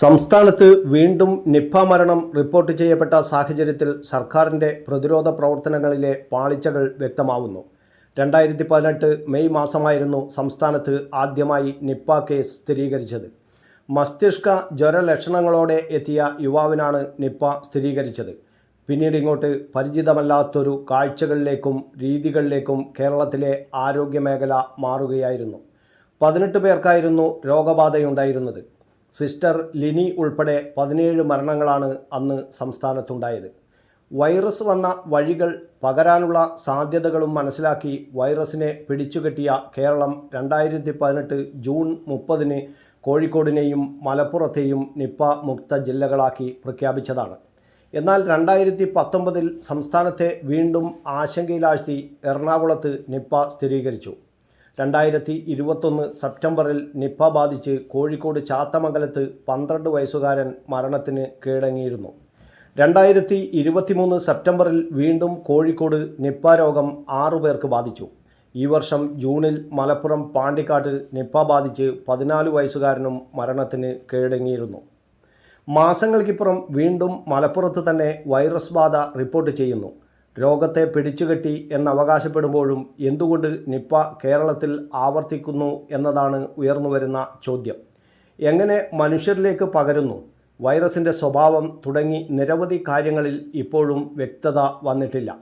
സംസ്ഥാനത്ത് വീണ്ടും നിപ്പ മരണം റിപ്പോർട്ട് ചെയ്യപ്പെട്ട സാഹചര്യത്തിൽ സർക്കാരിന്റെ പ്രതിരോധ പ്രവർത്തനങ്ങളിലെ പാളിച്ചകൾ വ്യക്തമാവുന്നു. രണ്ടായിരത്തി പതിനെട്ട് മെയ് മാസമായിരുന്നു സംസ്ഥാനത്ത് ആദ്യമായി നിപ്പ കേസ് സ്ഥിരീകരിച്ചത്. മസ്തിഷ്ക ജ്വര ലക്ഷണങ്ങളോടെ എത്തിയ യുവാവിനാണ് നിപ്പ സ്ഥിരീകരിച്ചത്. പിന്നീട് ഇങ്ങോട്ട് പരിചിതമല്ലാത്തൊരു കാഴ്ചകളിലേക്കും രീതികളിലേക്കും കേരളത്തിലെ ആരോഗ്യമേഖല മാറുകയായിരുന്നു. പതിനെട്ട് പേർക്കായിരുന്നു രോഗബാധയുണ്ടായിരുന്നത്. സിസ്റ്റർ ലിനി ഉൾപ്പെടെ പതിനേഴ് മരണങ്ങളാണ് അന്ന് സംസ്ഥാനത്തുണ്ടായത്. വൈറസ് വന്ന വഴികൾ പകരാനുള്ള സാധ്യതകളും മനസ്സിലാക്കി വൈറസിനെ പിടിച്ചുകെട്ടിയ കേരളം രണ്ടായിരത്തി പതിനെട്ട് ജൂൺ മുപ്പതിന് കോഴിക്കോടിനെയും മലപ്പുറത്തെയും നിപ്പ മുക്ത ജില്ലകളാക്കി പ്രഖ്യാപിച്ചതാണ്. എന്നാൽ രണ്ടായിരത്തി പത്തൊമ്പതിൽ സംസ്ഥാനത്തെ വീണ്ടും ആശങ്കയിലാഴ്ത്തി എറണാകുളത്ത് നിപ്പ സ്ഥിരീകരിച്ചു. രണ്ടായിരത്തി ഇരുപത്തൊന്ന് സെപ്റ്റംബറിൽ നിപ്പ ബാധിച്ച് കോഴിക്കോട് ചാത്തമംഗലത്ത് പന്ത്രണ്ട് വയസ്സുകാരൻ മരണത്തിന് കീഴടങ്ങിയിരുന്നു. രണ്ടായിരത്തി ഇരുപത്തിമൂന്ന് സെപ്റ്റംബറിൽ വീണ്ടും കോഴിക്കോട് നിപ്പ രോഗം ആറു പേർക്ക് ബാധിച്ചു. ഈ വർഷം ജൂണിൽ മലപ്പുറം പാണ്ടിക്കാട്ട് നിപ്പ ബാധിച്ച് പതിനാല് വയസ്സുകാരനും മരണത്തിന് കീഴടങ്ങിയിരുന്നു. മാസങ്ങൾക്കിപ്പുറം വീണ്ടും മലപ്പുറത്ത് തന്നെ വൈറസ് ബാധ റിപ്പോർട്ട് ചെയ്യുന്നു. രോഗത്തെ പിടിച്ചുകെട്ടി എന്നവകാശപ്പെടുമ്പോഴും എന്തുകൊണ്ട് നിപ്പ കേരളത്തിൽ ആവർത്തിക്കുന്നു എന്നതാണ് ഉയർന്നുവരുന്ന ചോദ്യം. എങ്ങനെ മനുഷ്യരിലേക്ക് പകരുന്നു? വൈറസിന്റെ സ്വഭാവം തുടങ്ങി നിരവധി കാര്യങ്ങളിൽ ഇപ്പോഴും വ്യക്തത വന്നിട്ടില്ല.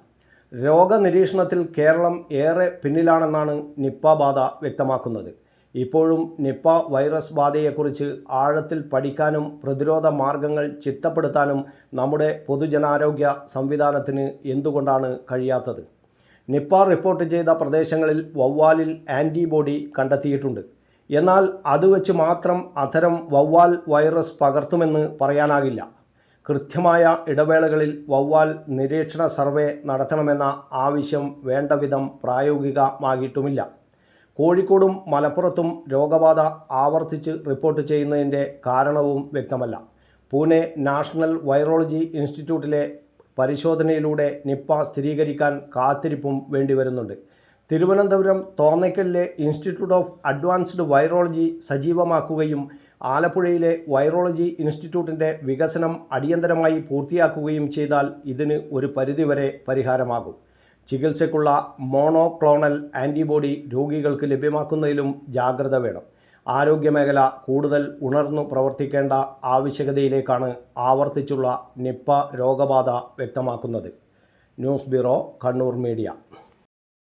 രോഗനിരീക്ഷണത്തിൽ കേരളം ഏറെ പിന്നിലാണെന്നാണ് നിപ്പ ബാധ വ്യക്തമാക്കുന്നത്. ഇപ്പോഴും നിപ്പ വൈറസ് ബാധയെക്കുറിച്ച് ആഴത്തിൽ പഠിക്കാനും പ്രതിരോധ മാർഗങ്ങൾ ചിട്ടപ്പെടുത്താനും നമ്മുടെ പൊതുജനാരോഗ്യ സംവിധാനത്തിന് എന്തുകൊണ്ടാണ് കഴിയാത്തത്? നിപ്പ റിപ്പോർട്ട് ചെയ്ത പ്രദേശങ്ങളിൽ വവ്വാലിൽ ആന്റിബോഡി കണ്ടെത്തിയിട്ടുണ്ട്. എന്നാൽ അത് വെച്ച് മാത്രം അത്തരം വവ്വാൽ വൈറസ് പകർത്തുമെന്ന് പറയാനാകില്ല. കൃത്യമായ ഇടവേളകളിൽ വവ്വാൽ നിരീക്ഷണ സർവേ നടത്തണമെന്ന ആവശ്യം വേണ്ടവിധം പ്രായോഗികമാകിയിട്ടുമില്ല കോഴിക്കോടും മലപ്പുറത്തും രോഗബാധ ആവർത്തിച്ച് റിപ്പോർട്ട് ചെയ്യുന്നതിന്റെ കാരണവും വ്യക്തമല്ല. പൂനെ നാഷണൽ വൈറോളജി ഇൻസ്റ്റിറ്റ്യൂട്ടിലെ പരിശോധനയിലൂടെ നിപ്പ സ്ഥിരീകരിക്കാൻ കാത്തിരിപ്പും വേണ്ടിവരുന്നുണ്ട് തിരുവനന്തപുരം തോന്നയ്ക്കലിലെ ഇൻസ്റ്റിറ്റ്യൂട്ട് ഓഫ് അഡ്വാൻസ്ഡ് വൈറോളജി സജീവമാക്കുകയും ആലപ്പുഴയിലെ വൈറോളജി ഇൻസ്റ്റിറ്റ്യൂട്ടിന്റെ വികസനം അടിയന്തരമായി പൂർത്തിയാക്കുകയും ചെയ്താൽ ഇതിന് ഒരു പരിധിവരെ പരിഹാരമാകും. ചികിത്സയ്ക്കുള്ള മോണോക്ലോണൽ ആന്റിബോഡി രോഗികൾക്ക് ലഭ്യമാക്കുന്നതിലും ജാഗ്രത വേണം. ആരോഗ്യമേഖല കൂടുതൽ ഉണർന്നു പ്രവർത്തിക്കേണ്ട ആവശ്യകതയിലേക്കാണ് ആവർത്തിച്ചുള്ള നിപ്പ രോഗബാധ വ്യക്തമാക്കുന്നത്. News bureau Kannur media.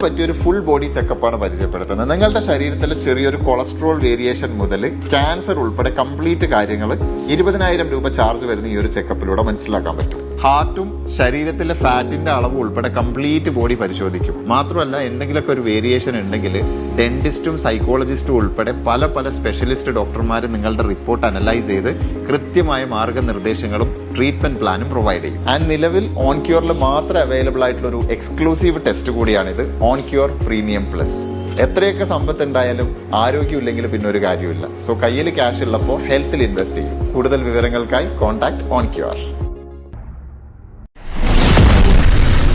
പറ്റിയൊരു ഫുൾ ബോഡി ചെക്കപ്പാണ് പരിചയപ്പെടുത്തുന്നത്. നിങ്ങളുടെ ശരീരത്തിലെ ചെറിയൊരു കൊളസ്ട്രോൾ വേരിയേഷൻ മുതൽ ക്യാൻസർ ഉൾപ്പെടെ കംപ്ലീറ്റ് കാര്യങ്ങൾ ഇരുപതിനായിരം രൂപ ചാർജ് വരുന്ന ഈ ഒരു ചെക്കപ്പിലൂടെ മനസ്സിലാക്കാൻ പറ്റും. ഹാർട്ടും ശരീരത്തിലെ ഫാറ്റിന്റെ അളവ് ഉൾപ്പെടെ കംപ്ലീറ്റ് ബോഡി പരിശോധിക്കും. മാത്രമല്ല എന്തെങ്കിലുമൊക്കെ ഒരു വേരിയേഷൻ ഉണ്ടെങ്കിൽ ഡെന്റിസ്റ്റും സൈക്കോളജിസ്റ്റും ഉൾപ്പെടെ പല പല സ്പെഷ്യലിസ്റ്റ് ഡോക്ടർമാർ നിങ്ങളുടെ റിപ്പോർട്ട് അനലൈസ് ചെയ്ത് കൃത്യമായ മാർഗനിർദ്ദേശങ്ങളും ട്രീറ്റ്മെന്റ് പ്ലാനും പ്രൊവൈഡ് ചെയ്യും. ആൻഡ് നിലവിൽ ഓൺ ക്യൂറിൽ മാത്രം അവൈലബിൾ ആയിട്ടുള്ള ഒരു എക്സ്ക്ലൂസീവ് ടെസ്റ്റ് കൂടിയാണിത് ഓൺ ക്യൂർ പ്രീമിയം പ്ലസ്. എത്രയൊക്കെ സമ്പത്ത് ഉണ്ടായാലും ആരോഗ്യം ഇല്ലെങ്കിൽ പിന്നെ ഒരു കാര്യമില്ല സോ കയ്യിൽ ക്യാഷ് ഉള്ളപ്പോൾ ഹെൽത്തിൽ ഇൻവെസ്റ്റ് ചെയ്യും. കൂടുതൽ വിവരങ്ങൾക്കായി കോൺടാക്ട് ഓൺ ക്യൂർ